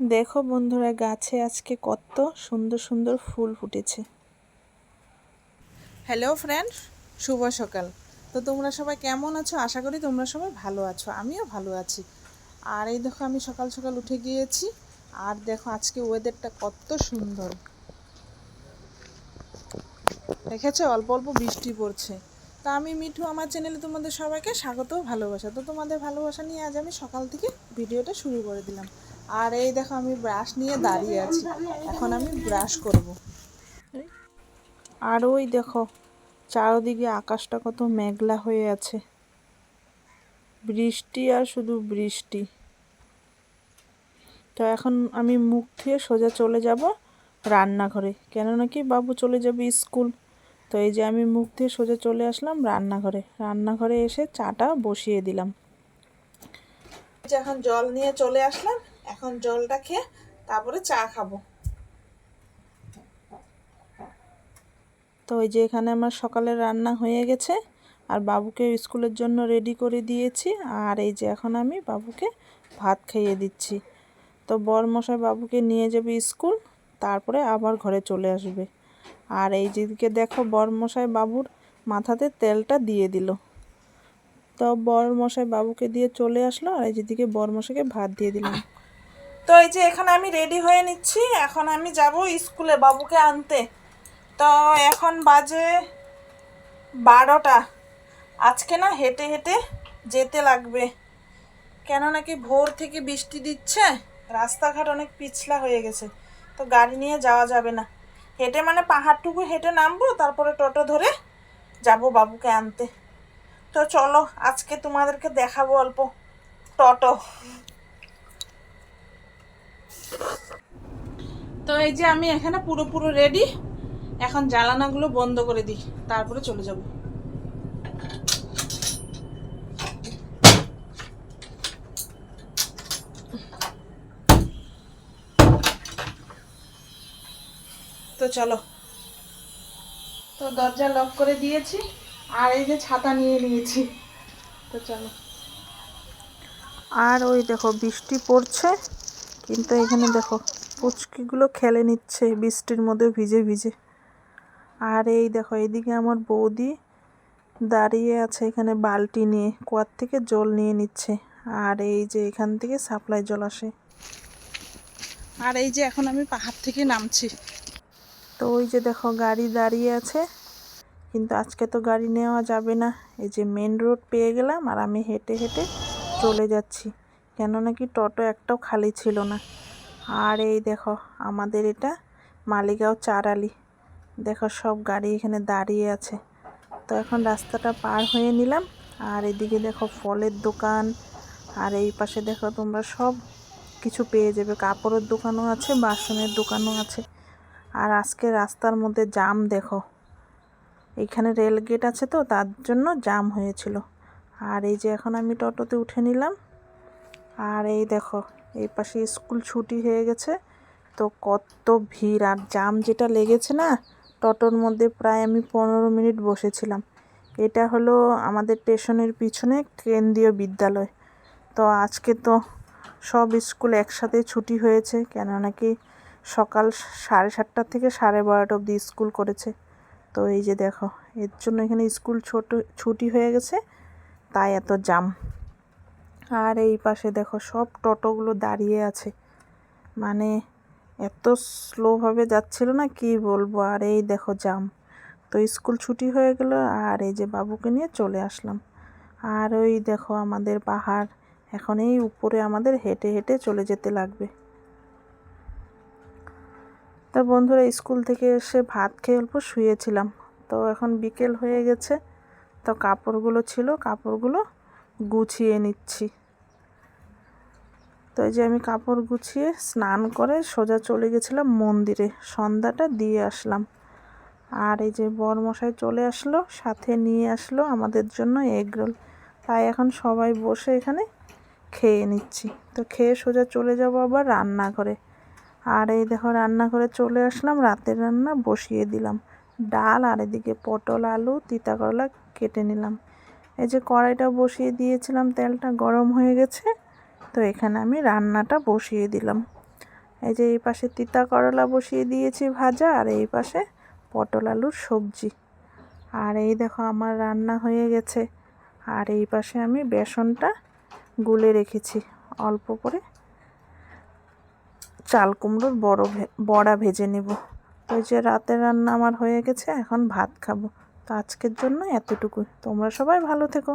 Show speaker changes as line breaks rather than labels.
দেখো বন্ধুরা, গাছে আজকে কত সুন্দর সুন্দর ফুল ফুটেছে। হ্যালো ফ্রেন্ড শুভ সকাল। তো তোমরা সবাই কেমন আছো? আশা করি তোমরা সবাই ভালো আছো, আমিও ভালো আছি। আর এই দেখো, আমি সকাল সকাল উঠে গিয়েছি, আর দেখো আজকে ওয়েদারটা কত সুন্দর। দেখেছ? অল্প অল্প বৃষ্টি পড়ছে। তা আমি মিঠু, আমার চ্যানেলে তোমাদের সবাইকে স্বাগত ভালোবাসা। তো তোমাদের ভালোবাসা নিয়ে আজ আমি সকাল থেকে ভিডিওটা শুরু করে দিলাম। আর এই দেখো আমি ব্রাশ নিয়ে দাঁড়িয়ে আছি। এখন আমি ব্রাশ করব। আর ওই দেখো, চারদিকে আকাশটা কত মেঘলা হয়ে আছে। বৃষ্টি আর শুধু বৃষ্টি। তো এখন আমি মুখ ধুয়ে সোজা চলে যাব রান্নাঘরে। কেন নাকি বাবু চলে যাবে স্কুল। তো এই যে আমি মুখ দিয়ে সোজা চলে আসলাম রান্নাঘরে। রান্নাঘরে এসে চাটা বসিয়ে দিলাম। এখন জল নিয়ে চলে আসলাম। এখন জলটা খেয়ে তারপরে চা খাব। তো ওই যে এখানে আমার সকালে রান্না হয়ে গেছে, আর বাবুকে স্কুলের জন্য রেডি করে দিয়েছি, আর এই যে এখন আমি বাবুকে ভাত খাইয়ে দিচ্ছি। তো বর মশাই বাবুকে নিয়ে যাবে স্কুল, তারপরে আবার ঘরে চলে আসবে। আর এই যেদিকে দেখো বর মশাই বাবুর মাথাতে তেলটা দিয়ে দিল। তো বর মশাই বাবুকে দিয়ে চলে আসলো, আর এই যেদিকে বর মশাইকে ভাত দিয়ে দিলাম। তো এই যে এখানে আমি রেডি হয়ে নিচ্ছি, এখন আমি যাব স্কুলে বাবুকে আনতে। তো এখন বাজে বারোটা। আজকে না হেঁটে হেঁটে যেতে লাগবে। কেন নাকি ভোর থেকে বৃষ্টি দিচ্ছে, রাস্তাঘাট অনেক পিছলা হয়ে গেছে, তো গাড়ি নিয়ে যাওয়া যাবে না। হেঁটে মানে পাহাড়টুকু হেঁটে নামবো, তারপরে টোটো ধরে যাব বাবুকে আনতে। তো চলো, আজকে তোমাদেরকে দেখাবো অল্প। টোটো। তো এই যে আমি এখানে পুরো পুরো রেডি এখন জ্বালানাগুলো বন্ধ করে দিই, তারপরে চলে যাব। তো চলো। তো দরজা লক করে দিয়েছি, আর এই যে ছাতা নিয়ে নিয়েছি। তো চলো। আর ওই দেখো, বৃষ্টি পড়ছে, কিন্তু এখানে দেখো পুচকিগুলো খেলে নিচ্ছে, বৃষ্টির মধ্যে ভিজে ভিজে। আর এই দেখো এইদিকে আমার বৌদি দাঁড়িয়ে আছে এখানে বালতি নিয়ে, কুয়ার থেকে জল নিয়ে নিচ্ছে। আর এই যে এখান থেকে সাপ্লাই জল আসে। আর এই যে এখন আমি পাহাড় থেকে নামছি। তো ওই যে দেখো, গাড়ি দাঁড়িয়ে আছে। কিন্তু আজকে তো গাড়ি নেওয়া যাবে না। এই যে মেন রোড পেয়ে গেলাম আর আমি হেঁটে হেঁটে চলে যাচ্ছি। কেন নাকি টোটো একটাও খালি ছিল না। আর এই দেখো, আমাদের এটা মালিগাঁও চারালি। দেখো, সব গাড়ি এখানে দাঁড়িয়ে আছে। তো এখন রাস্তাটা পার হয়ে নিলাম। আর এদিকে দেখো, ফলের দোকান। আর এই পাশে দেখো, তোমরা সব কিছু পেয়ে যাবে। কাপড়ের দোকানও আছে, বাসনের দোকানও আছে। আর আজকে রাস্তার মধ্যে জাম দেখো। এইখানে রেল গেট আছে তো, তার জন্য জাম হয়েছিল। আর এই যে এখন আমি টোটোতে উঠে নিলাম। আর এই দেখো এই পাশে স্কুল ছুটি হয়ে গেছে। তো কত ভিড় আর জাম যেটা লেগেছে না, টোটোর মধ্যে প্রায় আমি পনেরো মিনিট বসেছিলাম। এটা হলো আমাদের স্টেশনের পিছনে কেন্দ্রীয় বিদ্যালয়। তো আজকে তো সব স্কুল একসাথে ছুটি হয়েছে, কেন নাকি সকাল সাড়ে সাতটা থেকে সাড়ে বারোটা অবধি স্কুল করেছে। তো এই যে দেখো, এর জন্য এখানে স্কুল ছোট, ছুটি হয়ে গেছে, তাই এত জাম আর এই পাশে দেখো সব টোটোগুলো দাঁড়িয়ে আছে। মানে এত স্লোভাবে যাচ্ছিল না, কি বলব? আর এই দেখো জাম। তো স্কুল ছুটি হয়ে গেল আর এই যে বাবুকে নিয়ে চলে আসলাম। আর ওই দেখো আমাদের পাহাড়, এখন এই উপরে আমাদের হেঁটে হেঁটে চলে যেতে লাগবে। তো বন্ধুরা, স্কুল থেকে এসে ভাত খেয়ে অল্প শুয়েছিলাম। তো এখন বিকেল হয়ে গেছে। তো কাপড়গুলো ছিল, কাপড়গুলো গুছিয়ে নিচ্ছি। তো এই যে আমি কাপড় গুছিয়ে স্নান করে সোজা চলে গেছিলাম মন্দিরে। সন্ধ্যাটা দিয়ে আসলাম। আর এই যে বরমশাই চলে আসলো, সাথে নিয়ে আসলো আমাদের জন্য এগ রোল। তাই এখন সবাই বসে এখানে খেয়ে নিচ্ছি। তো খেয়ে সোজা চলে যাব আবার রান্নাঘরে। আর এই দেখো রান্নাঘরে চলে আসলাম, রাতের রান্না বসিয়ে দিলাম। ডাল আর এদিকে পটল, আলু তিতা করলা কেটে নিলাম। এই যে কড়াইটা বসিয়ে দিয়েছিলাম, তেলটা গরম হয়ে গেছে। তো এখানে আমি রান্নাটা বসিয়ে দিলাম। এই যে এই পাশে তিতা করলা বসিয়ে দিয়েছি ভাজা, আর এই পাশে পটল আলুর সবজি। আর এই দেখো আমার রান্না হয়ে গেছে। আর এই পাশে আমি বেসনটা গুলে রেখেছি। অল্প করে চাল কুমড়োর বড় বড়া ভেজে নেব। ওই যে রাতের রান্না আমার হয়ে গেছে, এখন ভাত খাব। আজকের জন্য এতটুকু তোমরা সবাই ভালো থেকো।